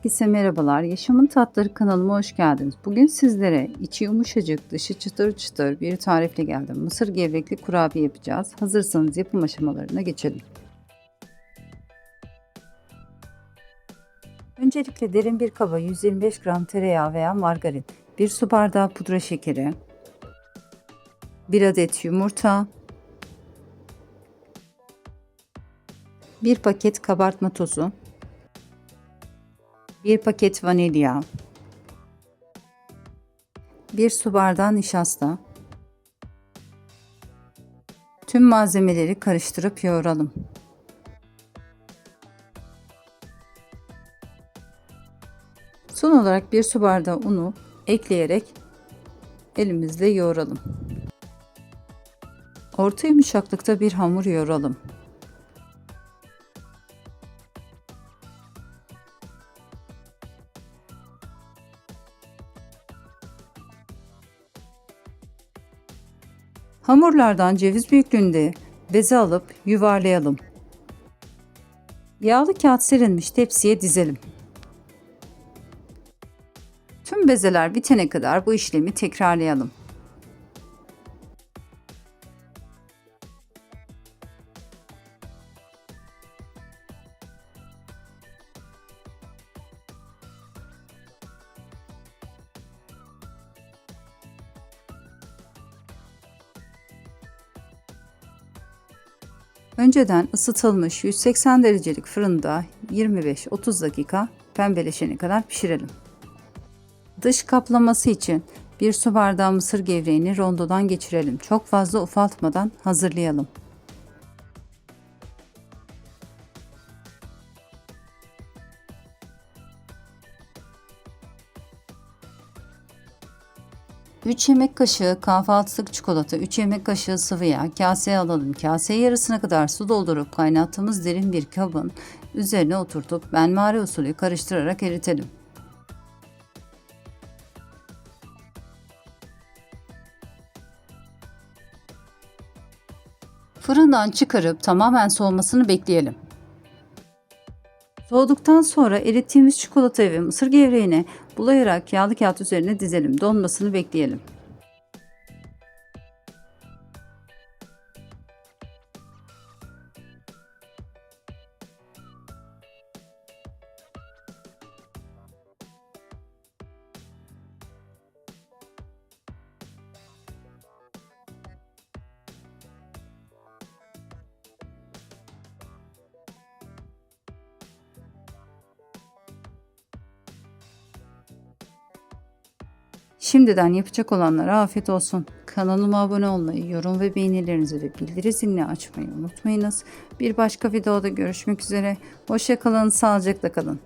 Herkese merhabalar. Yaşamın Tatları kanalıma hoş geldiniz. Bugün sizlere içi yumuşacık, dışı çıtır çıtır bir tarifle geldim. Mısır gevrekli kurabiye yapacağız. Hazırsanız yapım aşamalarına geçelim. Öncelikle derin bir kaba 125 gram tereyağı veya margarin, 1 su bardağı pudra şekeri, 1 adet yumurta, 1 paket kabartma tozu, 1 paket vanilya, 1 su bardağı nişasta. Tüm malzemeleri karıştırıp yoğuralım. Son olarak 1 su bardağı unu ekleyerek elimizle yoğuralım. Orta yumuşaklıkta bir hamur yoğuralım. Hamurlardan ceviz büyüklüğünde beze alıp yuvarlayalım. Yağlı kağıt serilmiş tepsiye dizelim. Tüm bezeler bitene kadar bu işlemi tekrarlayalım. Önceden ısıtılmış 180 derecelik fırında 25-30 dakika pembeleşene kadar pişirelim. Dış kaplaması için bir su bardağı mısır gevreğini rondodan geçirelim. Çok fazla ufaltmadan hazırlayalım. Üç yemek kaşığı kahvaltılık çikolata, 3 yemek kaşığı sıvı yağ kaseye alalım. Kaseye yarısına kadar su doldurup kaynattığımız derin bir kabın üzerine oturtup benmari usulü karıştırarak eritelim. Fırından çıkarıp tamamen soğumasını bekleyelim. Soğuduktan sonra erittiğimiz çikolatayı ve mısır gevreğini bulayarak yağlı kağıt üzerine dizelim. Donmasını bekleyelim. Şimdiden yapacak olanlara afiyet olsun. Kanalıma abone olmayı, yorum ve beğenilerinizi ve bildiri zilini açmayı unutmayınız. Bir başka videoda görüşmek üzere. Hoşçakalın, sağlıcakla kalın.